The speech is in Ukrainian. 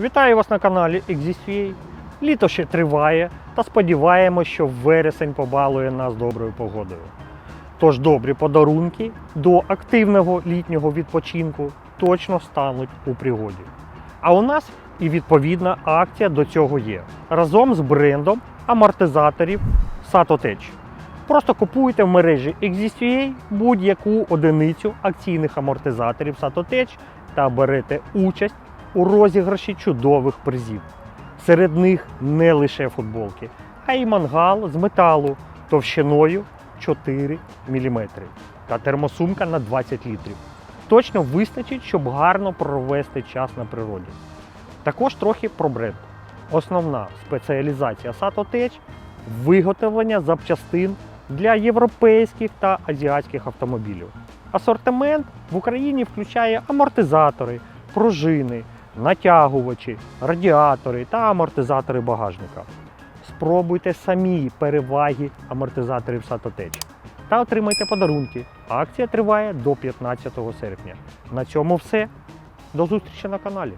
Вітаю вас на каналі XZFA. Літо ще триває та сподіваємось, що вересень побалує нас доброю погодою. Тож добрі подарунки до активного літнього відпочинку точно стануть у пригоді. А у нас і відповідна акція до цього є разом з брендом амортизаторів Satotech. Просто купуйте в мережі XZFA будь-яку одиницю акційних амортизаторів Satotech та берете участь у розіграші чудових призів. Серед них не лише футболки, а й мангал з металу товщиною 4 мм та термосумка на 20 літрів. Точно вистачить, щоб гарно провести час на природі. Також трохи про бренд. Основна спеціалізація Satotech – виготовлення запчастин для європейських та азіатських автомобілів. Асортимент в Україні включає амортизатори, пружини, натягувачі, радіатори та амортизатори багажника. Спробуйте самі переваги амортизаторів сатотеч та отримайте подарунки. Акція триває до 15 серпня. На цьому все. До зустрічі на каналі.